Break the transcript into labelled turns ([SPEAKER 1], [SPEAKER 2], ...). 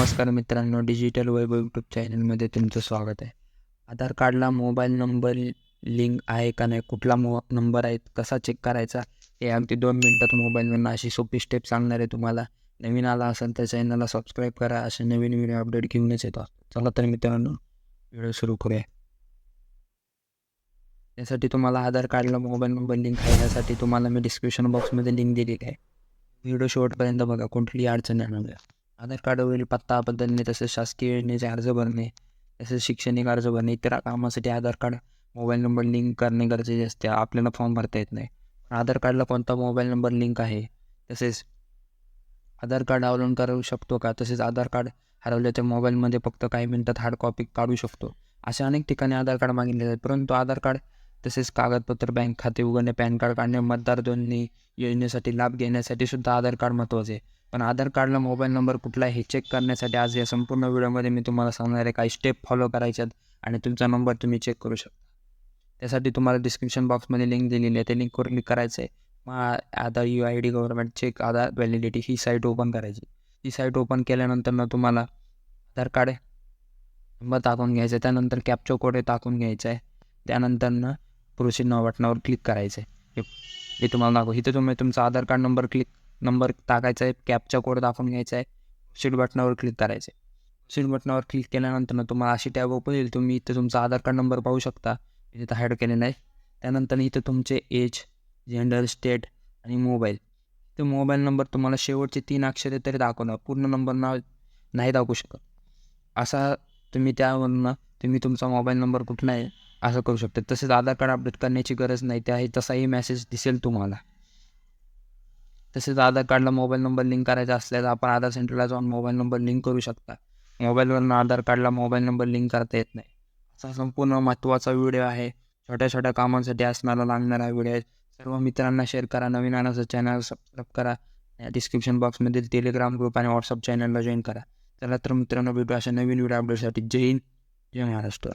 [SPEAKER 1] नमस्कार मित्रांनो डिजिटल वैभव यूट्यूब चॅनलमध्ये तुमचं स्वागत आहे. आधार कार्डला मोबाईल नंबर लिंक आहे का नाही कुठला मो नंबर आहे कसा चेक करायचा हे अगदी दोन मिनटात मोबाईलवरनं अशी सोपी स्टेप सांगणार आहे तुम्हाला. नवीन आला असेल तर चॅनलला सबस्क्राईब करा असे नवीन व्हिडिओ अपडेट घेऊनच येतो. चला तर मित्रांनो व्हिडिओ सुरू करूया. त्यासाठी तुम्हाला आधार कार्डला मोबाईल नंबर लिंक आहे यासाठी तुम्हाला मी डिस्क्रिप्शन बॉक्समध्ये लिंक दिलेली आहे. व्हिडिओ शेवटपर्यंत बघा कुठलीही अडचण येणार आधार कार्डवरील पत्ता बदलणे तसेच शासकीय योजनेचे अर्ज भरणे तसेच शैक्षणिक अर्ज भरणे इतर कामासाठी Aadhaar card mobile number link करणे गरजेचे असते आपल्याला फॉर्म भरता येत नाही. आधार कार्डला कोणता मोबाईल नंबर लिंक आहे? तसेच आधार कार्ड डाउनलोड करू शकतो का? तसेच आधार कार्ड हरवल्याच्या मोबाईलमध्ये फक्त काही मिनिटात हार्ड कॉपी काढू शकतो. अशा अनेक ठिकाणी आधार कार्ड मागितले जातात परंतु आधार कार्ड तसेच कागदपत्र बँक खाते उघडणे पॅन कार्ड काढणे मतदार नोंदणी योजनेसाठी लाभ घेण्यासाठी सुद्धा आधार कार्ड महत्त्वाचे आहे. पण आधार कार्डला मोबाईल नंबर कुठला आहे हे चेक करण्यासाठी आज या संपूर्ण व्हिडिओमध्ये मी तुम्हाला सांगणार आहे काही स्टेप फॉलो करायच्यात आणि तुमचा नंबर तुम्ही चेक करू शकता. त्यासाठी तुम्हाला डिस्क्रिप्शन बॉक्समध्ये लिंक दिलेली आहे त्या लिंकवर क्लिक करायचं आहे मग Aadhaar U I D government check Aadhaar validity he site open करायची. ही साईट ओपन केल्यानंतर ना तुम्हाला आधार कार्ड नंबर टाकून घ्यायचं आहे. त्यानंतर कॅपचो कोड टाकून घ्यायचा आहे. त्यानंतर ना प्रोसीड नाव बटनावर क्लिक करायचं आहे हे हे तुम्हाला दाखवू. इथे तुम्ही तुमचा Aadhaar card number click number टाकायचा आहे कॅपचा कोड दाखवून घ्यायचा आहे सीट बटनावर क्लिक करायचं आहे. सीट बटनावर क्लिक केल्यानंतर ना तुम्हाला अशी टॅब ओपन येईल तुम्ही इथं तुमचा आधार कार्ड नंबर पाहू शकता. इथं हायड केलेला आहे. त्यानंतर इथं तुमचे एज जेंडर स्टेट आणि मोबाईल ते मोबाईल नंबर तुम्हाला शेवटचे तीन अक्षरे तरी दाखवणार पूर्ण नंबर नाव नाही दाखवू शकत. असा तुम्ही त्यावरनं तुम्ही तुमचा मोबाईल नंबर कुठला आहे असं करू शकता. तसेच आधार कार्ड अपडेट करण्याची गरज नाही त्याही तसाही मेसेज दिसेल तुम्हाला. तसेच आधार कार्डला मोबाईल नंबर लिंक करायचा असल्यास आपण आधार सेंटरला जाऊन मोबाईल नंबर लिंक करू शकता. मोबाईलवरून आधार कार्डला मोबाईल नंबर लिंक करता येत नाही. असा संपूर्ण महत्त्वाचा व्हिडिओ आहे. छोट्या छोट्या कामांसाठी असणारा लागणारा व्हिडिओ आहे. सर्व मित्रांना शेअर करा. नवीन आणायचं चॅनल सबस्क्राईब करा. डिस्क्रिप्शन बॉक्समधील टेलिग्राम ग्रुप आणि व्हॉट्सअप चॅनलला जॉईन करा. चला तर मित्रांनो भेटू अशा नवीन व्हिडिओ अपडेटसाठी जय हिंद. जय महाराष्ट्र.